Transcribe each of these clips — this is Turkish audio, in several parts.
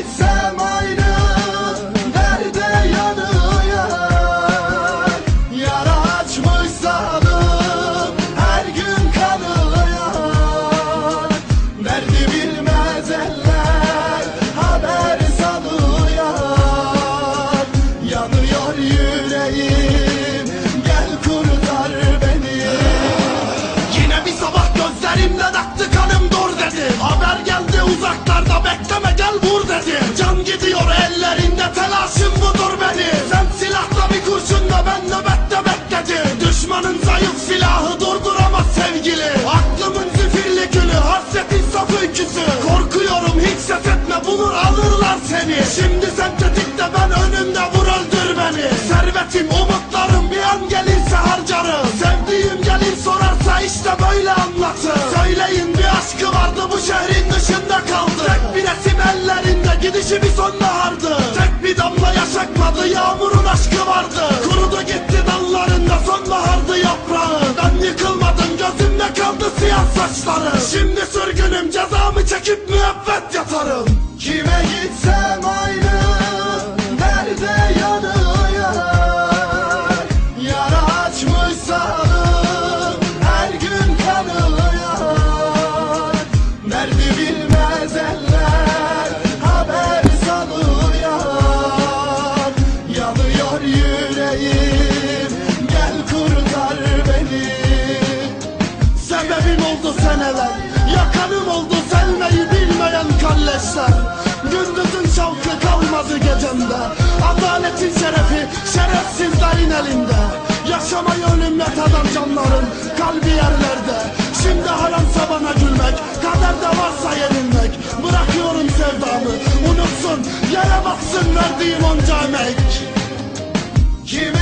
It's seni Şimdi sen tetikte ben önümde vur öldür beni. Servetim umutlarım bir an gelirse harcarım. Sevdiğim gelir sorarsa işte böyle anlatır. Söyleyin bir aşkı vardı bu şehrin dışında kaldı. Tek bir resim ellerinde gidişi bir sonbahardı. Tek bir damla yaş akmadı yağmurun aşkı vardı. Kurudu gitti dallarında sonbahardı yaprağı. Ben yıkılmadım gözümde kaldı siyah saçları. Şimdi sürgünüm cezamı çekip müebbet yatarım. Kime gitsem oldu seneler Yakanım oldu sevmeyi bilmeyen kalleşler. Gündüzün şavkı kalmadı gecemde Adaletin şerefi şerefsizlerin elinde. Yaşamayı ölümle tadan canların kalbi yerlerde. Şimdi haramsa bana gülmek Kaderde varsa yenilmek. Bırakıyorum sevdamı unutsun Yere baksın verdiğim onca emek. Kime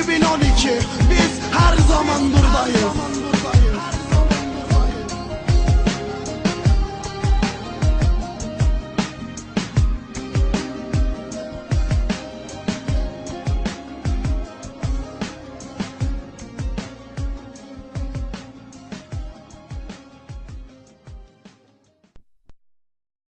2012 Biz her zaman buradayız